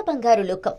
బంగారు లోకం.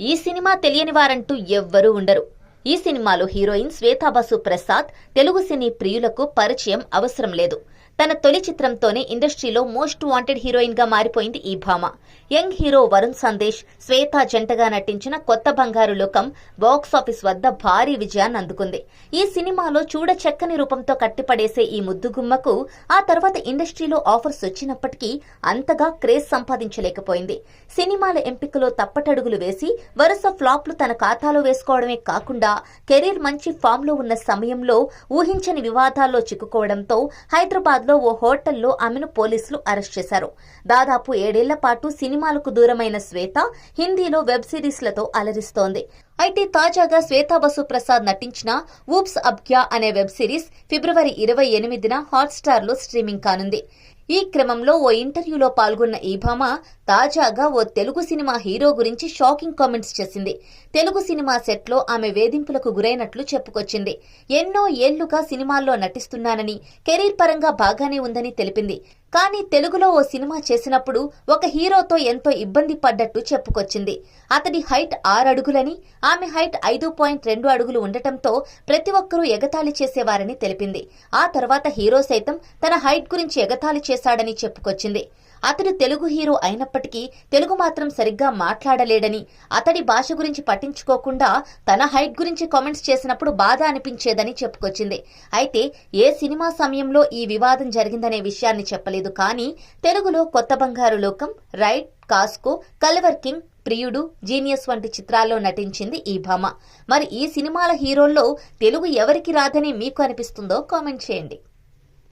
ఈ సినిమా తెలియని వారంటూ ఎవ్వరూ ఉండరు. ఈ సినిమాలో హీరోయిన్ శ్వేతాబసు ప్రసాద్ తెలుగు సినీ ప్రియులకు పరిచయం అవసరం లేదు. తన తొలి చిత్రంతోనే ఇండస్ట్రీలో మోస్ట్ వాంటెడ్ హీరోయిన్గా మారిపోయింది ఈ భామ. యంగ్ హీరో వరుణ్ సందేశ్ శ్వేత జంటగా నటించిన కొత్త బంగారు లోకం బాక్స్ ఆఫీస్ వద్ద భారీ విజయాన్ని అందుకుంది. ఈ సినిమాలో చూడ చక్కని రూపంతో కట్టిపడేసే ఈ ముద్దుగుమ్మకు ఆ తర్వాత ఇండస్ట్రీలో ఆఫర్స్ వచ్చినప్పటికీ అంతగా క్రేజ్ సంపాదించలేకపోయింది. సినిమాల ఎంపికలో తప్పటడుగులు వేసి వరుస ఫ్లాప్లు తన ఖాతాలో వేసుకోవడమే కాకుండా కెరీర్ మంచి ఫామ్లో ఉన్న సమయంలో ఊహించని వివాదాల్లో చిక్కుకోవడంతో హైదరాబాద్ హైదరాబాద్లో ఓ హోటల్లో ఆమెను పోలీసులు అరెస్ట్ చేశారు. దాదాపు ఏడేళ్ళ పాటు సినిమాలకు దూరమైన శ్వేత హిందీలో వెబ్ సిరీస్లతో అలరిస్తోంది. అయితే తాజాగా శ్వేతా బసు ప్రసాద్ నటించిన ఊప్స్ అబ్గ్యా అనే వెబ్ సిరీస్ ఫిబ్రవరి ఇరవై ఎనిమిదిన హాట్స్టార్లో స్ట్రీమింగ్ కానుంది. ఈ క్రమంలో ఓ ఇంటర్వ్యూలో పాల్గొన్న ఈ భామ తాజాగా ఓ తెలుగు సినిమా హీరో గురించి షాకింగ్ కామెంట్స్ చేసింది. తెలుగు సినిమా సెట్లో ఆమె వేధింపులకు గురైనట్లు చెప్పుకొచ్చింది. ఎన్నో ఏళ్ళుగా సినిమాల్లో నటిస్తున్నానని కెరీర్ పరంగా బాగానే ఉందని తెలిపింది. కానీ తెలుగులో ఓ సినిమా చేసినప్పుడు ఒక హీరోతో ఎంతో ఇబ్బంది పడ్డట్టు చెప్పుకొచ్చింది. అతడి హైట్ ఆరు అడుగులని ఆమె హైట్ ఐదు పాయింట్ రెండు అడుగులు ఉండటంతో ప్రతి ఒక్కరూ ఎగతాళి చేసేవారని తెలిపింది. ఆ తర్వాత హీరో సైతం తన హైట్ గురించి ఎగతాళి చేశాడని చెప్పుకొచ్చింది. అతడు తెలుగు హీరో అయినప్పటికీ తెలుగు మాత్రం సరిగ్గా మాట్లాడలేడని అతడి భాష గురించి పట్టించుకోకుండా తన హైట్ గురించి కామెంట్స్ చేసినప్పుడు బాధ అనిపించేదని చెప్పుకొచ్చింది. అయితే ఏ సినిమా సమయంలో ఈ వివాదం జరిగిందనే విషయాన్ని చెప్పలేదు. కానీ తెలుగులో Kotha Bangaru Lokam Ride Kasko Kalavar King Priyudu genius వంటి చిత్రాల్లో నటించింది ఈ భామ. మరి ఈ సినిమాల హీరోల్లో తెలుగు ఎవరికి రాదని మీకు అనిపిస్తుందో కామెంట్ చేయండి.